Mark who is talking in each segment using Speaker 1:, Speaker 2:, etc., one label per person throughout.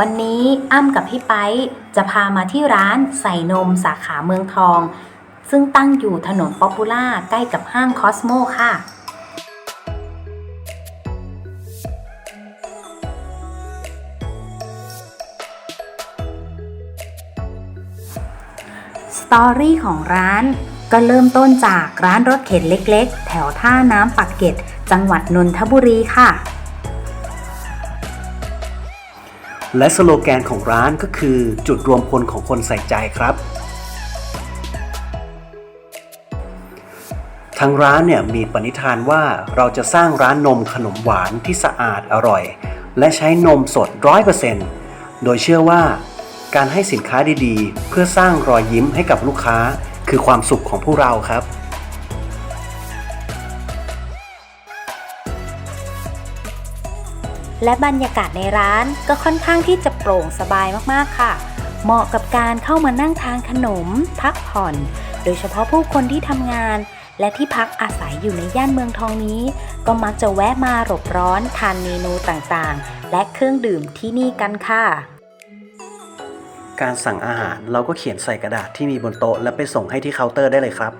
Speaker 1: วันนี้อ้ำกับพี่ไปจะพามาที่ร้านใส่นมสาขาเมืองทอง ซึ่งตั้งอยู่ถนนป๊อปปูล่าใกล้กับห้างคอสโมค่ะ สตอรี่ของร้านก็เริ่มต้นจากร้านรถเข็นเล็กๆ แถวท่าน้ำปักเกร็ดจังหวัดนนทบุรีค่ะ
Speaker 2: และสโลแกนของร้านก็คือจุดรวมพลของคนใส่ใจครับทางร้านเนี่ยมีปณิธานว่าเราจะสร้างร้านนมขนมหวานที่สะอาดอร่อย และใช้นมสด 100%โดยเชื่อว่า การให้สินค้าดีๆ เพื่อสร้างรอยยิ้มให้กับลูกค้า คือความสุขของพวกเราครับ
Speaker 1: และบรรยากาศในร้านก็ค่อนข้างที่จะโปร่งสบายมากๆค่ะ เหมาะกับการเข้ามานั่งทานขนม พักผ่อน โดยเฉพาะผู้คนที่ทำงาน และที่พักอาศัยอยู่ในย่านเมืองทองนี้ ก็มักจะแวะมาหลบร้อนทานเมนูต่างๆ และเครื่องดื่มที่นี่กันค่ะ
Speaker 2: การสั่งอาหารเราก็เขียนใส่กระดาษที่มีบนโต๊ะ และไปส่งให้ที่เคาน์เตอร์ได้เลยครับ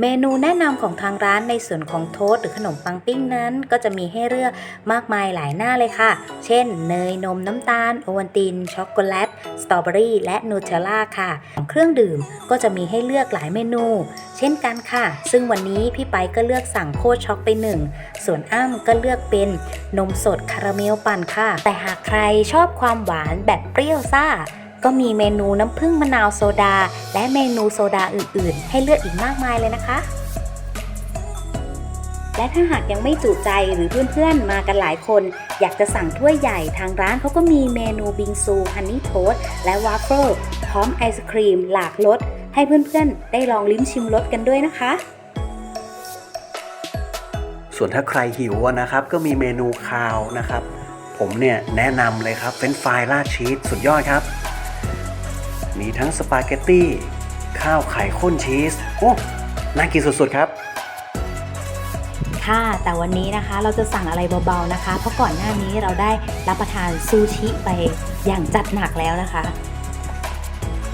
Speaker 1: เมนูแนะนำของทางร้านในส่วนของโทสต์หรือขนมปังปิ้งนั้น ก็จะมีให้เลือกมากมายหลายหน้าเลยค่ะ เช่น เนยนมน้ำตาล โอวัลติน ช็อกโกแลต สตรอเบอรี่และนูเทลล่าค่ะ ของเครื่องดื่มก็จะมีให้เลือกหลายเมนู เช่นกันค่ะ ซึ่งวันนี้พี่ไปก็เลือกสั่งโคชช็อกไปหนึ่งส่วนอ้ำก็เลือกเป็นนมสดคาราเมลปั่นค่ะ แต่หากใครชอบความหวานแบบเปรี้ยวซ่า ก็มีเมนูน้ำผึ้งมะนาวโซดา และเมนูโซดาอื่น ๆ ให้เลือกอีกมากมายเลยนะคะ และถ้าหากยังไม่จุใจหรือเพื่อน ๆ มากันหลายคน อยากจะสั่งถ้วยใหญ่ทางร้านเขาก็มีเมนูบิงซูฮันนี่โทสและวาฟเฟิลพร้อมไอศครีม หลากรสให้เพื่อน ๆ ได้ลองลิ้มชิมรสกันด้วยนะคะ
Speaker 2: ส่วนถ้าใครหิวนะครับก็มีเมนูคาวนะครับ ผมเนี่ยแนะนำเลยครับเฟรนฟรายราดชีสสุดยอดครับ มีทั้งสปาเกตตี้ ข้าวไข่ข้นชีส โอ้ น่ากินสุดๆครับ
Speaker 1: ค่ะ แต่วันนี้นะคะเราจะสั่งอะไรเบาๆนะคะ เพราะก่อนหน้านี้เราได้รับประทานซูชิไปอย่างจัดหนักแล้วนะคะ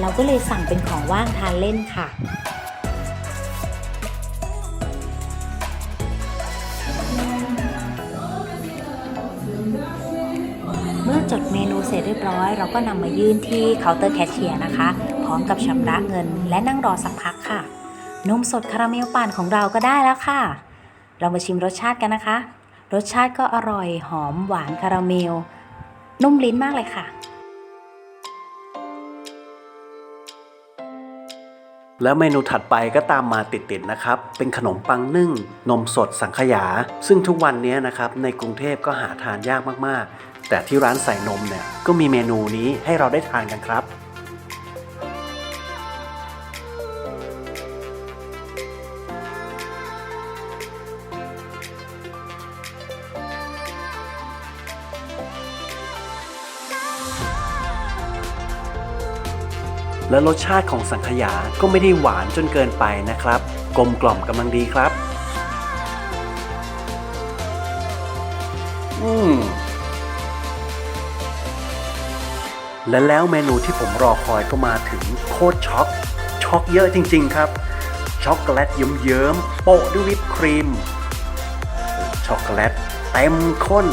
Speaker 1: เราก็เลยสั่งเป็นของว่างทานเล่นค่ะ เสร็จเรียบร้อย เราก็นำมายื่นที่เคาน์เตอร์แคชเชียร์นะคะ พร้อมกับชำระเงินและนั่งรอสักพักค่ะ นมสดคาราเมลปั่นของเราก็ได้แล้วค่ะ เรามาชิมรสชาติกันนะคะ รสชาติก็อร่อยหอมหวานคาราเมล นุ่มลิ้นมากเลยค่ะ
Speaker 2: แล้วเมนูถัดไปก็ตามมาติดๆนะครับ เป็นขนมปังนึ่ง นมสดสังขยา ซึ่งทุกวันนี้นะครับในกรุงเทพก็หาทานยากมากๆ แต่ที่ร้านใส่นมเนี่ยก็มีเมนูนี้ให้เราได้ทานกันครับ และรสชาติของสังขยาก็ไม่ได้หวานจนเกินไปนะครับ กลมกล่อมกำลังดีครับ อืม และแล้วเมนูที่ผมรอคอยก็มาถึงโคตรช็อกช็อกเยอะจริง ๆ ครับ ช็อกโกแลตเยิ้มๆโปะด้วยวิปครีม ช็อกโกแลตเต็มข้น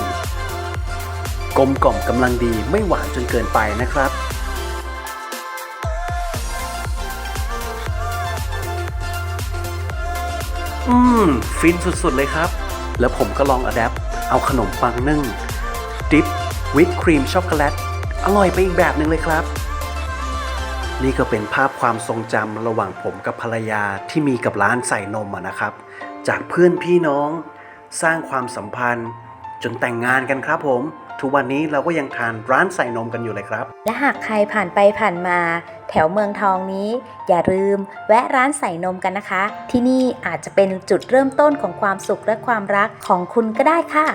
Speaker 2: กลมกล่อมกำลังดีไม่หวานจนเกินไปนะครับ อืม ฟินสุด ๆ เลยครับ แล้วผมก็ลองอะแดปเอาขนมปังนึ่งดิปวิปครีมช็อกโกแลต อร่อยไปอีกแบบหนึ่งเลยครับ นี่ก็เป็นภาพความทรงจำระหว่างผมกับภรรยาที่มีกับร้านใส่นมะนะครับ จากเพื่อนพี่น้องสร้างความสัมพันธ์ จนแต่งงานกันครับผม ทุกวันนี้เราก็ยังทานร้านใส่นมกันอยู่เลยครับ
Speaker 1: และหากใครผ่านไปผ่านมา แถวเมืองทองนี้ อย่าลืมแวะร้านใส่นมกันนะคะ ที่นี่อาจจะเป็นจุดเริ่มต้นของความสุขและความรักของคุณก็ได้ค่ะ